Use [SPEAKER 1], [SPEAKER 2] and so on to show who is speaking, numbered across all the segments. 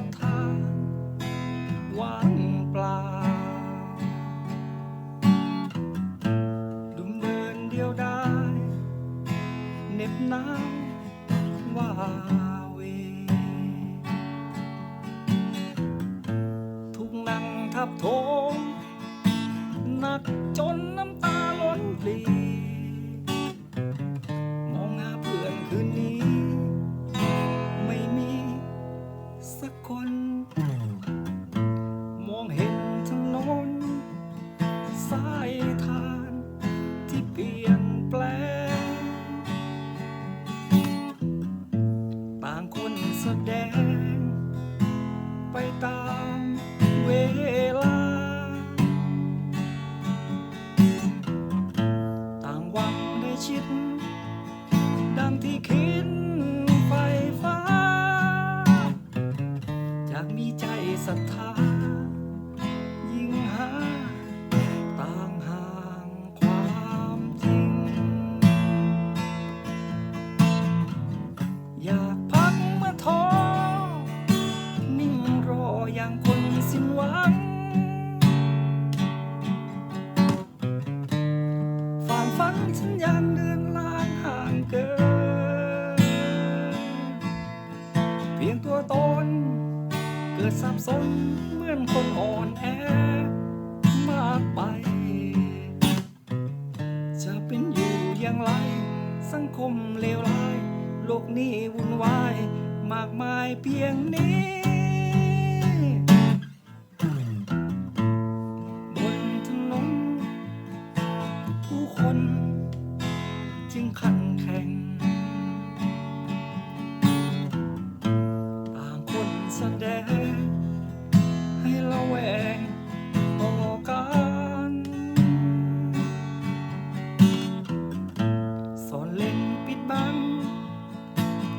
[SPEAKER 1] ดทานวานเปล่าดุมเดินเดียวได้เน็บน้ำว่าเว ทุกนั่งทับโถมหนักจนน้ำตาล้นปลี สักคน มองเห็นถนนสายทานที่เปลี่ยนแปลง ต่างคนแสดง ไปตามเวลา ต่างหวังได้ชิด ศรัทธา ยิ่งหา ต่างห่างความจริง อยากพักเมื่อท้อนิ่งรออย่างคนสิ้นหวังฝ่านฝันฉันยังเดินลางห่างเกิน เพียงตัวตน เกิดสับสนเหมือนคนอ่อนแอมากไป จะเป็นอยู่อย่างไร สังคมเลวร้าย โลกนี้วุ่นวาย มากมายเพียงนี้ บนถนนผู้คน จึงขันแข่ง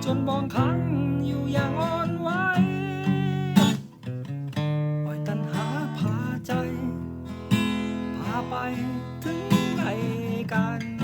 [SPEAKER 1] จนบองขังอยู่อย่างอ่อนไหวปล่อยตันหาพาใจ พาไปถึงไหนกัน